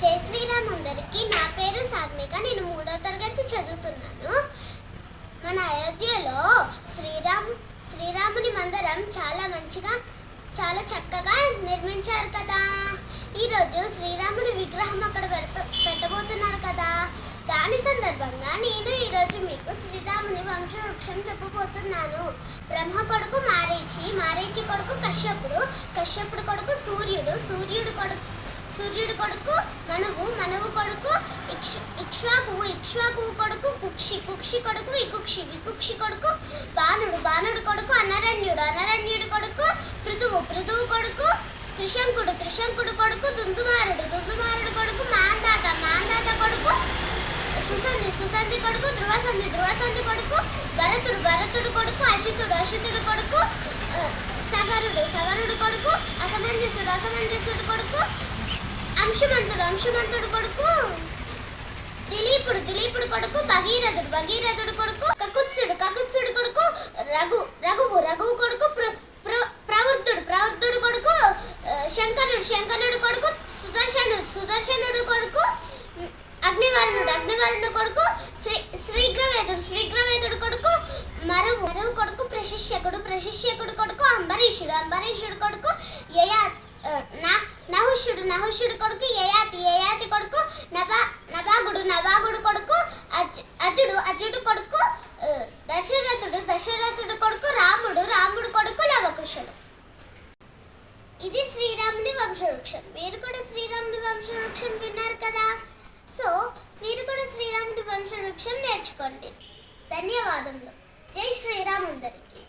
జై శ్రీరామ్ అందరికీ. నా పేరు సాగ్నిక నేను మూడో తరగతి చదువుతున్నాను. మన అయోధ్యలో శ్రీరామ్ శ్రీరాముని మందిరం చాలా మంచిగా చాలా చక్కగా నిర్మించారు కదా. ఈరోజు శ్రీరాముని విగ్రహం అక్కడ పెడత పెట్టబోతున్నారు కదా. దాని సందర్భంగా నేను ఈరోజు మీకు శ్రీరాముని వంశవృక్షం చెప్పబోతున్నాను. బ్రహ్మ కొడుకు మారేచి మారీచి కొడుకు కశ్యపుడు కశ్యపుడు కొడుకు సూర్యుడు సూర్యుడు కొడుకు సూర్యుడు కొడుకు మనవు మనవు కొడుకు ఇక్ష్వాకు ఇక్ష్వాకు కొడుకు కుక్షి కుక్షి కొడుకు వికుక్షి వికుక్షి కొడుకు బాణుడు బాణుడు కొడుకు అనరణ్యుడు అనరణ్యుడు కొడుకు పృథువు పృథువు కొడుకు త్రిశంకుడు త్రిశంకుడు కొడుకు దుందుమారుడు దుందుమారుడు కొడుకు మాందాత మాందాత కొడుకు సుసంధి సుసంధి కొడుకు ధ్రువసంధి ధ్రువసంధి కొడుకు భరతుడు భరతుడు కొడుకు అశితుడు అశితుడు కొడుకు సగరుడు సగరుడు కొడుకు అసమంజసుడు అసమంజసుడు అంశుమంతుడు అంశుమంతుడు కొడుకు. దిలీపుడు దిలీపుడు కొడుకు భగీరథుడు భగీరథుడు కొడుకు కకుత్సుడు కకుత్సుడు కొడుకు రఘు రఘువు రఘువు కొడుకు ప్ర ప్రవృత్తుడు ప్రవృత్తుడు కొడుకు శంకరుడు శంకరుడు కొడుకు సుదర్శనుడు సుదర్శనుడు కొడుకు ఉమ్, అగ్నివర్ణుడు అగ్నివర్ణుడు కొడుకు శ్రీ శ్రీగ్రవేదుడు శ్రీగ్రవేదుడు కొడుకు మరువు మరువు కొడుకు ప్రశిష్యకుడు ప్రశిష్యకుడు కొడుకు అంబరీషుడు అంబరీషుడు కొడుకు యయా ఆ, న- నహుషుడు కొడుకు యయాతి. యయాతి కొడుకు నబా నబాగుడు నబాగుడు కొడుకు అజ్ అజుడు అజుడు కొడుకు దశరథుడు దశరథుడు కొడుకు రాముడు రాముడు కొడుకు లవకుశుడు ఇది శ్రీరాముడి వంశవృక్షం. మీరు కూడా శ్రీరాముడి వంశవృక్షం విన్నారు కదా? సో మీరు కూడా శ్రీరాముడి వంశవృక్షం నేర్చుకోండి. ధన్యవాదములు. జై శ్రీరామ్ అందరికీ